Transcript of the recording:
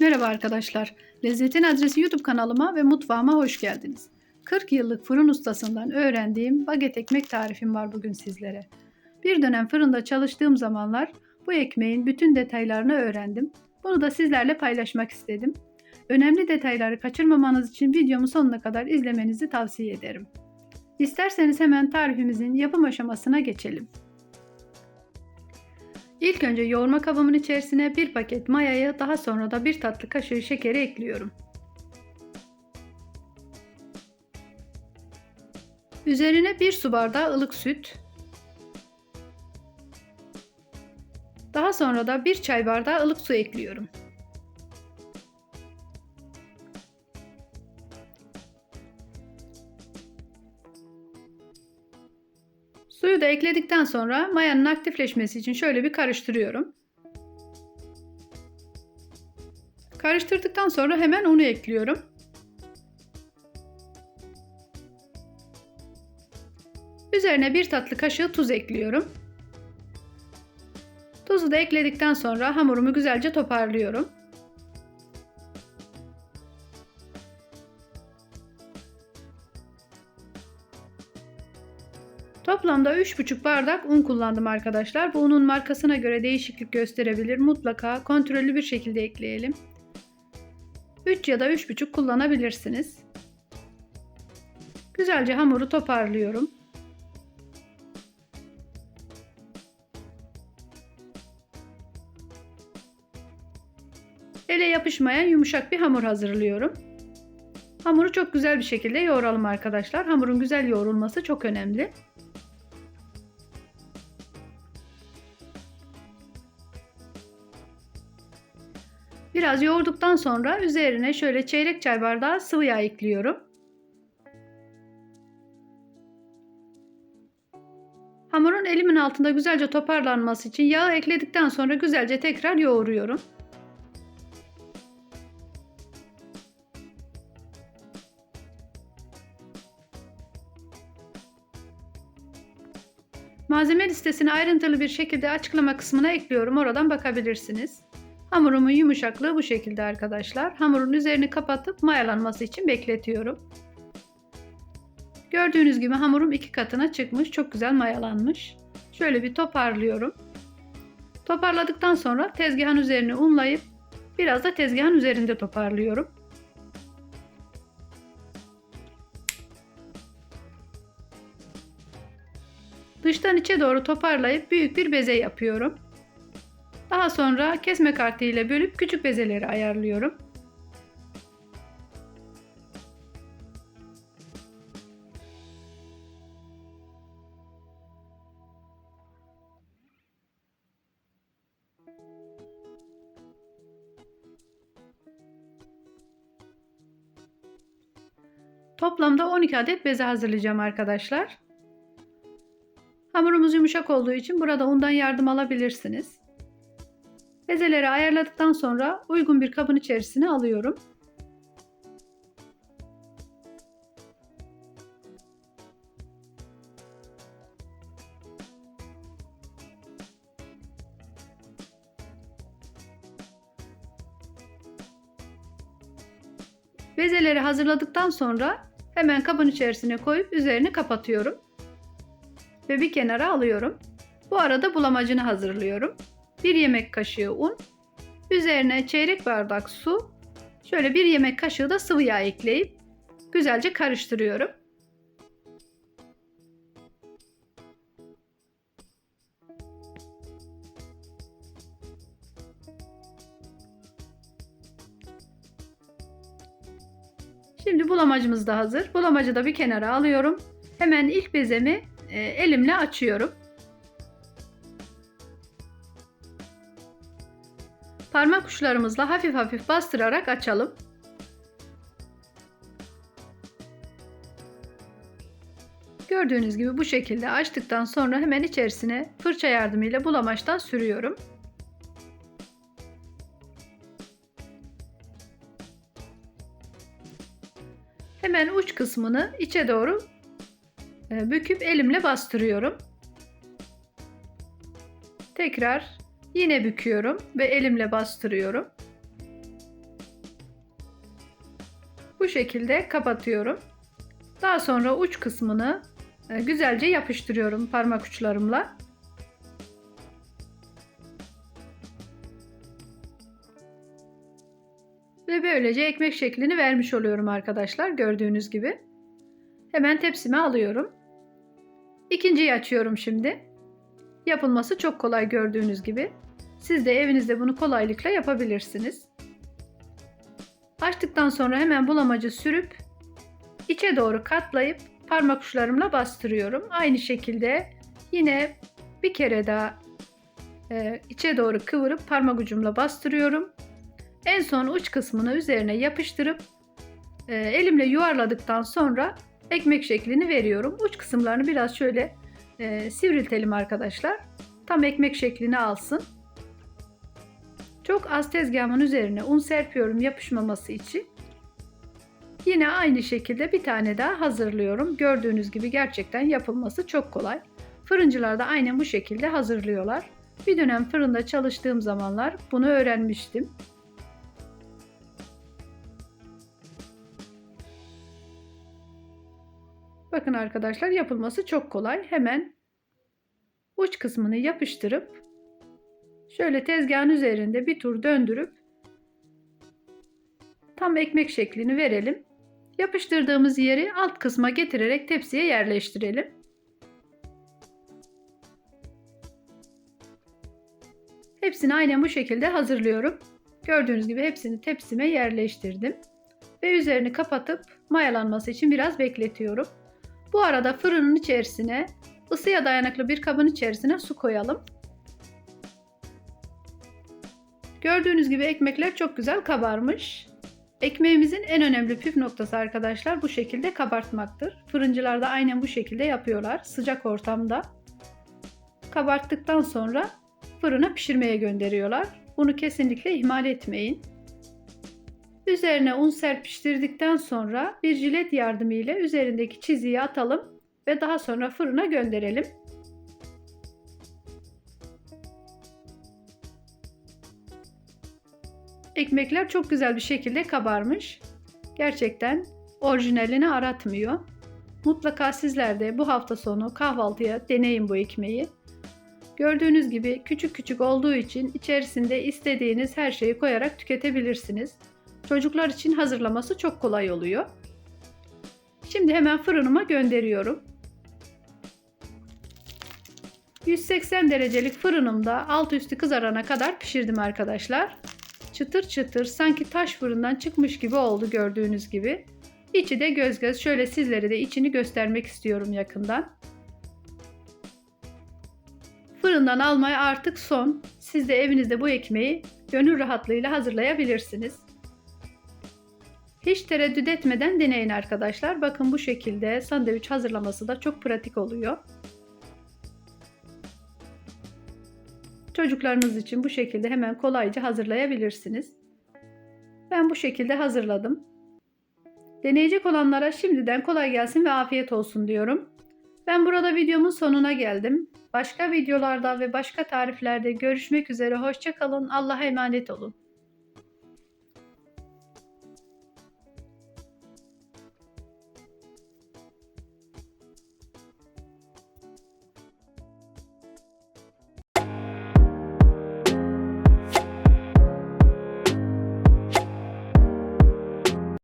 Merhaba arkadaşlar. Lezzetin Adresi YouTube kanalıma ve mutfağıma hoş geldiniz. 40 yıllık fırın ustasından öğrendiğim baget ekmek tarifim var bugün sizlere. Bir dönem fırında çalıştığım zamanlar bu ekmeğin bütün detaylarını öğrendim. Bunu da sizlerle paylaşmak istedim. Önemli detayları kaçırmamanız için videomu sonuna kadar izlemenizi tavsiye ederim. İsterseniz hemen tarifimizin yapım aşamasına geçelim. İlk önce yoğurma kabımın içerisine bir paket mayayı daha sonra da bir tatlı kaşığı şekeri ekliyorum. Üzerine bir su bardağı ılık süt. Daha sonra da bir çay bardağı ılık su ekliyorum. Suyu da ekledikten sonra mayanın aktifleşmesi için şöyle bir karıştırıyorum. Karıştırdıktan sonra hemen unu ekliyorum. Üzerine bir tatlı kaşığı tuz ekliyorum. Tuzu da ekledikten sonra hamurumu güzelce toparlıyorum. Toplamda 3,5 bardak un kullandım arkadaşlar. Bu unun markasına göre değişiklik gösterebilir. Mutlaka kontrollü bir şekilde ekleyelim. 3 ya da 3,5 kullanabilirsiniz. Güzelce hamuru toparlıyorum. Ele yapışmayan yumuşak bir hamur hazırlıyorum. Hamuru çok güzel bir şekilde yoğuralım arkadaşlar. Hamurun güzel yoğrulması çok önemli. Biraz yoğurduktan sonra üzerine şöyle çeyrek çay bardağı sıvı yağ ekliyorum. Hamurun elimin altında güzelce toparlanması için yağı ekledikten sonra güzelce tekrar yoğuruyorum. Malzeme listesini ayrıntılı bir şekilde açıklama kısmına ekliyorum. Oradan bakabilirsiniz. Hamurumun yumuşaklığı bu şekilde arkadaşlar. Hamurun üzerini kapatıp mayalanması için bekletiyorum. Gördüğünüz gibi hamurum iki katına çıkmış. Çok güzel mayalanmış. Şöyle bir toparlıyorum. Toparladıktan sonra tezgahın üzerine unlayıp biraz da tezgahın üzerinde toparlıyorum. Dıştan içe doğru toparlayıp büyük bir beze yapıyorum. Daha sonra kesme kartı ile bölüp küçük bezeleri ayarlıyorum. Toplamda 12 adet beze hazırlayacağım arkadaşlar. Hamurumuz yumuşak olduğu için burada undan yardım alabilirsiniz. Bezeleri ayarladıktan sonra uygun bir kabın içerisine alıyorum. Bezeleri hazırladıktan sonra hemen kabın içerisine koyup üzerini kapatıyorum. Ve bir kenara alıyorum. Bu arada bulamacını hazırlıyorum. 1 yemek kaşığı un, üzerine çeyrek bardak su, şöyle 1 yemek kaşığı da sıvı yağ ekleyip güzelce karıştırıyorum. Şimdi bulamacımız da hazır. Bulamacı da bir kenara alıyorum. Hemen ilk bezemi e, elimle açıyorum. Parmak uçlarımızla hafif hafif bastırarak açalım. Gördüğünüz gibi bu şekilde açtıktan sonra hemen içerisine fırça yardımıyla bulamaçtan sürüyorum. Hemen uç kısmını içe doğru e, büküp elimle bastırıyorum. Tekrar Yine büküyorum ve elimle bastırıyorum. Bu şekilde kapatıyorum. Daha sonra uç kısmını e, güzelce yapıştırıyorum parmak uçlarımla. Ve böylece ekmek şeklini vermiş oluyorum arkadaşlar gördüğünüz gibi. Hemen tepsime alıyorum. İkinciyi açıyorum şimdi. Yapılması çok kolay gördüğünüz gibi. Siz de evinizde bunu kolaylıkla yapabilirsiniz. Açtıktan sonra hemen bulamacı sürüp içe doğru katlayıp parmak uçlarımla bastırıyorum. Aynı şekilde yine bir kere daha e, içe doğru kıvırıp parmak ucumla bastırıyorum. En son uç kısmını üzerine yapıştırıp e, elimle yuvarladıktan sonra ekmek şeklini veriyorum. Uç kısımlarını biraz şöyle e, sivriltelim arkadaşlar. Tam ekmek şeklini alsın. Çok az tezgahımın üzerine un serpiyorum yapışmaması için. Yine aynı şekilde bir tane daha hazırlıyorum. Gördüğünüz gibi gerçekten yapılması çok kolay. Fırıncılar da aynen bu şekilde hazırlıyorlar. Bir dönem fırında çalıştığım zamanlar bunu öğrenmiştim. Bakın arkadaşlar yapılması çok kolay. Hemen uç kısmını yapıştırıp şöyle tezgahın üzerinde bir tur döndürüp tam ekmek şeklini verelim. Yapıştırdığımız yeri alt kısma getirerek tepsiye yerleştirelim. Hepsini aynen bu şekilde hazırlıyorum. Gördüğünüz gibi hepsini tepsime yerleştirdim. Ve üzerini kapatıp mayalanması için biraz bekletiyorum. Bu arada fırının içerisine ısıya dayanıklı bir kabın içerisine su koyalım. Gördüğünüz gibi ekmekler çok güzel kabarmış. Ekmeğimizin en önemli püf noktası arkadaşlar bu şekilde kabartmaktır. Fırıncılar da aynen bu şekilde yapıyorlar sıcak ortamda. Kabarttıktan sonra fırına pişirmeye gönderiyorlar. Bunu kesinlikle ihmal etmeyin. Üzerine un serpiştirdikten sonra bir jilet yardımıyla üzerindeki çiziyi atalım ve daha sonra fırına gönderelim. Ekmekler çok güzel bir şekilde kabarmış. Gerçekten orijinalini aratmıyor. Mutlaka sizler de bu hafta sonu kahvaltıya deneyin bu ekmeği. Gördüğünüz gibi küçük küçük olduğu için içerisinde istediğiniz her şeyi koyarak tüketebilirsiniz. Çocuklar için hazırlaması çok kolay oluyor. Şimdi hemen fırınıma gönderiyorum. 180 derecelik fırınımda alt üstü kızarana kadar pişirdim arkadaşlar. Çıtır çıtır sanki taş fırından çıkmış gibi oldu gördüğünüz gibi. İçi de göz göz şöyle sizlere de içini göstermek istiyorum yakından. Fırından almaya artık son. Siz de evinizde bu ekmeği gönül rahatlığıyla hazırlayabilirsiniz. Hiç tereddüt etmeden deneyin arkadaşlar. Bakın bu şekilde sandviç hazırlaması da çok pratik oluyor. Çocuklarınız için bu şekilde hemen kolayca hazırlayabilirsiniz. Ben bu şekilde hazırladım. Deneyecek olanlara şimdiden kolay gelsin ve afiyet olsun diyorum. Ben burada videomun sonuna geldim. Başka videolarda ve başka tariflerde görüşmek üzere. Hoşçakalın. Allah'a emanet olun.